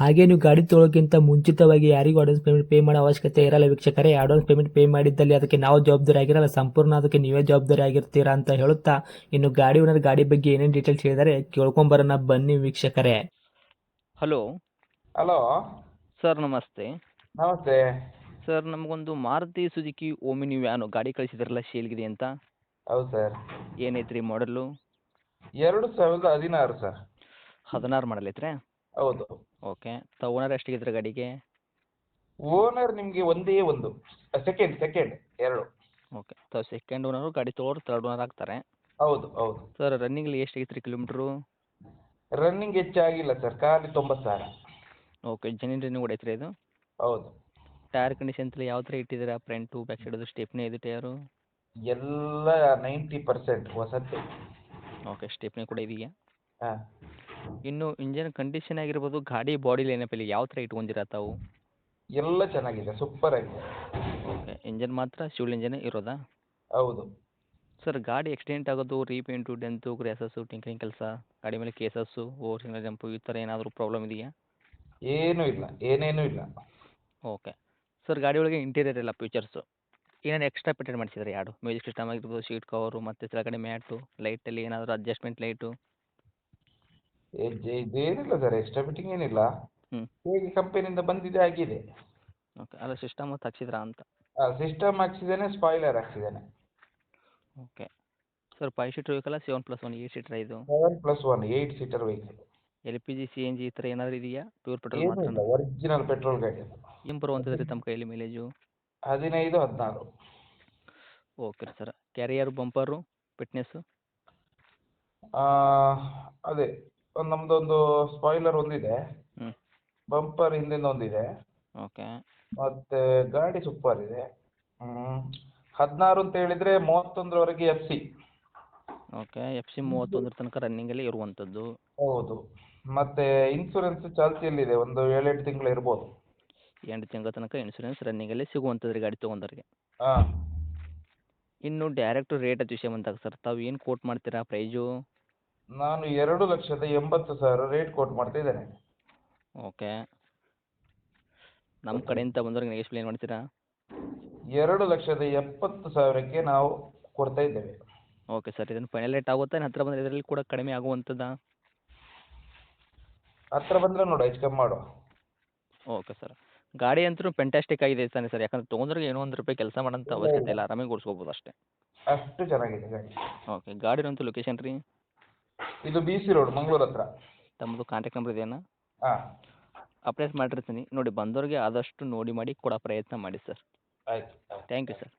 ಹಾಗೆ ನೀವು ಗಾಡಿ ತೊಳೋಕ್ಕಿಂತ ಮುಂಚಿತವಾಗಿ ಯಾರಿಗೂ ಅಡ್ವಾನ್ಸ್ ಪೇಮೆಂಟ್ ಪೇ ಮಾಡೋ ಅವಶ್ಯಕತೆ ಇರಲ್ಲ ವೀಕ್ಷಕರೇ. ಅಡ್ವಾನ್ಸ್ ಪೇಮೆಂಟ್ ಪೇ ಮಾಡಿದ್ದಲ್ಲಿ ಅದಕ್ಕೆ ನಾವು ಜವಾಬ್ದಾರಿ ಆಗಿರಲ್ಲ. ಸಂಪೂರ್ಣ ಅದಕ್ಕೆ ನೀವೇ ಜವಾಬ್ದಾರಿ ಆಗಿರ್ತೀರಾ ಅಂತ ಹೇಳುತ್ತಾ ಇನ್ನು ಗಾಡಿ ಓನರ್ ಗಾಡಿ ಬಗ್ಗೆ ಏನೇನು ಡೀಟೇಲ್ಸ್ ಹೇಳಿದರೆ ಕೇಳ್ಕೊಂಬರೋಣ. ಬನ್ನಿ ವೀಕ್ಷಕರೇ. ಹಲೋ ಹಲೋ ಸರ್ ನಮಸ್ತೆ. ನಮಸ್ತೆ. ಸರ್ ನಮಗೊಂದು ಮಾರುತಿ ಸುಜುಕಿ ಓಮಿನಿ ವ್ಯಾನು ಗಾಡಿ ಕಳಿಸಿದ್ರಲ್ಲ ಶೇಲ್ಗಿದೆ ಅಂತ. ಹೌದು ಸರ್ ಏನೈತ್ರಿ ಮಾಡಲು ಎರಡು ಸಾವಿರದ ಹದಿನಾರು ಸರ್ ಹದಿನಾರು ಮಾಡಲ್ ಐತ್ರಿ ಹೌದು. ಓಕೆ ತ ಓನರ್ ಎಷ್ಟಿಗಿದ್ರೆ ಗಾಡಿಗೆ? ಓನರ್ ನಿಮಗೆ ಒಂದೇ ಒಂದು ಸೆಕೆಂಡ್ ಸೆಕೆಂಡ್ ಎರಡು. ಓಕೆ ತ ಸೆಕೆಂಡ್ ಓನರು ಗಾಡಿ ತೋರ್ ತರ್ಡ್ ಓನರ್ ಆಗ್ತಾರೆ. ಹೌದು ಹೌದು. ಸರ್ ರನ್ನಿಂಗ್ ಎಷ್ಟು ಐತ್ರಿ ಕಿಲೋಮೀಟ್ರು? ರನ್ನಿಂಗ್ ಹೆಚ್ಚಾಗಿಲ್ಲ ಸರ್ ಖಾಲಿ ತೊಂಬತ್ತು ಸಾವಿರ. ಓಕೆ ಜನಿನ್ ರನ್ನಿಂಗ್ ಹೊಡೈತ್ರಿ ಇದು ಹೌದು. ಟೈರ್ ಕಂಡೀಷನ್ ತಲೆ ಯಾವ ಥರ ಇಟ್ಟಿದ್ದೀರಾ? ಫ್ರಂಟು ಬ್ಯಾಕ್ ಸೈಡದು ಸ್ಟೆಪ್ನಿ ಇದು ಟೈರು ಎಲ್ಲ ನೈಂಟಿ ಪರ್ಸೆಂಟ್ ಹೊಸತ್ತೆ ಓಕೆ ಸ್ಟೆಪ್ನಿ ಕೂಡ ಇದೆಯಾ ಹಾಂ. ಇನ್ನು ಇಂಜಿನ್ ಕಂಡೀಷನ್ ಆಗಿರ್ಬೋದು ಗಾಡಿ ಬಾಡಿ ಲೈನಪ್ಪಲ್ಲಿ ಯಾವ ಥರ ಇಟ್ಕೊಂಡಿರಾ ತಾವು? ಎಲ್ಲ ಚೆನ್ನಾಗಿದೆ ಸೂಪರ್ ಆಗಿದೆ. ಓಕೆ ಇಂಜನ್ ಮಾತ್ರ ಶಿವಲ್ ಇಂಜನ್ ಇರೋದಾ? ಹೌದು. ಸರ್ ಗಾಡಿ ಎಕ್ಸಿಡೆಂಟ್ ಆಗೋದು ರೀಪೇಂಟು ಡೆಂತು ಗ್ರ್ಯಾಸಸ್ಸು ಟಿಂಕರಿಂಗ್ ಕೆಲಸ ಗಾಡಿ ಮೇಲೆ ಕೇಸಸ್ಸು ಓವರ್ ಸಿಗ್ನಲ್ ಜಂಪು ಈ ಥರ ಏನಾದರೂ ಪ್ರಾಬ್ಲಮ್ ಇದೆಯಾ? ಏನೂ ಇಲ್ಲ ಏನೇನೂ ಇಲ್ಲ. ಓಕೆ ಸರ್ ಗಾಡಿ ಒಳಗೆ ಇಂಟೀರಿಯರ್ ಇಲ್ಲ ಫೀಚರ್ಸು ಏನೇನು ಎಕ್ಸ್ಟ್ರಾ ಪೇಟೆಂಟ್ ಮಾಡಿಸಿದ್ರೆ? ಯಾರು ಮ್ಯೂಸಿಕ್ ಸಿಸ್ಟಮ್ ಆಗಿರ್ಬೋದು ಶೀಟ್ ಕವರು ಮತ್ತು ಕೆಳಗಡೆ ಮ್ಯಾಟು ಲೈಟಲ್ಲಿ ಏನಾದರೂ ಅಡ್ಜಸ್ಟ್ಮೆಂಟ್ ಲೈಟು ಇದೇನಿಲ್ಲ ಸರ್ ಎಕ್ಸ್ಟ್ರಾ ಫಿಟ್ಟಿಂಗ್ ಏನಿಲ್ಲ. ಹ್ಮ್. ಹೇಗೆ ಕಂಪನಿಯಿಂದ ಬಂದಿದೆ ಆಗಿದೆ ಓಕೆ ಅಲ್ಲ ಸಿಸ್ಟಮ್ ಮತ್ತು ಹಾಕ್ಸಿದ್ರಾ ಅಂತ. ಸಿಸ್ಟಮ್ ಹಾಕ್ಸಿದ್ದೇನೆ ಸ್ಪಾಯ್ಲರ್ ಹಾಕ್ಸಿದ್ದೇನೆ. Okay sir five seater ವೆಹಿಕಲ್ಲ seven plus one eight seater ಇದು? Seven plus one eight seater vehicle L P G C N G ಈ ಥರ ಏನಾದರೂ ಇದೆಯಾ? ಪ್ಯೂರ್ ಪೆಟ್ರೋಲ್ ಮಾತ್ರ ಒರಿಜಿನಲ್ ಪೆಟ್ರೋಲ್ ಗಾಡಿ ಅದು. ಏನು ಬರುವಂಥದ್ದು ತಮ್ಮ ಕೈಯಲ್ಲಿ ಮೈಲೇಜು ಹದಿನೈದು ಹದಿನಾರು. Okay sir carrier bumper fitness ಅದೇ. ನಮ್ಮದೊಂದು ಸ್ಪಾಯ್ಲರ್ ಒಂದಿದೆ. ಹ್ಮ್. ಬಂಪರ್ ಹಿಂದಿನ ಒಂದಿದೆ. ಓಕೆ. ಮತ್ತೆ ಗಾಡಿ ಸೂಪರ್ ಇದೆ. ಹದಿನಾರು ಅಂತ ಹೇಳಿದ್ರೆ ಮೂವತ್ತೊಂದರವರೆಗೆ F C okay F C ಮೂವತ್ತೊಂದರ ತನಕ ರನ್ನಿಂಗಲ್ಲಿ ಇರುವಂಥದ್ದು ಹೌದು. ಮತ್ತೆ ಇನ್ಸೂರೆನ್ಸ್ ಚಾಲ್ತಿಯಲ್ಲಿದೆ ಒಂದು ಏಳೆಂಟು ತಿಂಗಳು ಇರ್ಬೋದು. ಎಂಟು ತಿಂಗಳ ತನಕ ಇನ್ಸೂರೆನ್ಸ್ ರನ್ನಿಂಗಲ್ಲಿ ಸಿಗುವಂಥದ್ದು ರೀ ಗಾಡಿ ತೊಗೊಂಡವ್ರಿಗೆ. ಹಾಂ. ಇನ್ನು ಡೈರೆಕ್ಟ್ ರೇಟ್ ವಿಷಯ ಬಂದಾಗ ಸರ್ ತಾವು ಏನು ಕೋಟ್ ಮಾಡ್ತೀರಾ? ಪ್ರೈಜು ನಾನು ಎರಡು ಲಕ್ಷದ ಎಂಬತ್ತು ಸಾವಿರ ರೇಟ್ ಕೋಟ್ ಮಾಡ್ತಾ ಇದ್ದೇನೆ. ಓಕೆ ನಮ್ಮ ಕಡೆಯಿಂದ ಬಂದವ್ರಿಗೆ ಎಕ್ಸ್ಪ್ಲೇನ್ ಮಾಡ್ತೀರಾ? ಎರಡು ಲಕ್ಷದ ಎಪ್ಪತ್ತು ಸಾವಿರಕ್ಕೆ ನಾವು ಕೊಡ್ತಾ ಇದ್ದೇವೆ. Okay sir. ಇದನ್ನು ಫೈನಲ್ ರೇಟ್ ಆಗುತ್ತಾ? ಹತ್ರ ಹತ್ತಿರ ಬಂದರೆ ಇದರಲ್ಲಿ ಕೂಡ ಕಡಿಮೆ ಆಗುವಂಥದ್ದ? ಹತ್ರ ಬಂದರೆ ನೋಡು ಹೆಚ್ಚು ಕಮ್ಮಿ ಮಾಡುವ. Okay sir. ಗಾಡಿ ಅಂತೂ ಪೆಂಟಾಸ್ಟಿಕ್ ಆಗಿದೆ ತಾನೆ ಸರ್. ಯಾಕಂದ್ರೆ ತೊಗೊಂಡ್ರಿಗೆ ಏನೋ ಒಂದು ರೂಪಾಯಿ ಕೆಲಸ ಮಾಡೋಂಥ ಅವಶ್ಯಕತೆ ಇಲ್ಲ. ಇಲ್ಲ ಆರಾಮಾಗಿ ಓಡಿಸ್ಕೋಬೋದು ಅಷ್ಟೇ. ಅಷ್ಟು ಚೆನ್ನಾಗಿದೆ ಗಾಡಿ. ಓಕೆ ಗಾಡಿನಂತೂ ಲೊಕೇಶನ್ ರೀ? ಇದು ಬಿ ಸಿ ರೋಡ್ ಮಂಗಳೂರು ಹತ್ರ. ತಮ್ಮದು ಕಾಂಟ್ಯಾಕ್ಟ್ ನಂಬರ್ ಇದೆಯಾ ಹಾಂ. ಅಪ್ಡೇಟ್ ಮಾಡಿರ್ತೀನಿ. ನೋಡಿ ಬಂದವ್ರಿಗೆ ಆದಷ್ಟು ನೋಡಿ ಮಾಡಿ ಕೊಡೋ ಪ್ರಯತ್ನ ಮಾಡಿ ಸರ್. ಆಯ್ತು ಆಯ್ತು. Thank you sir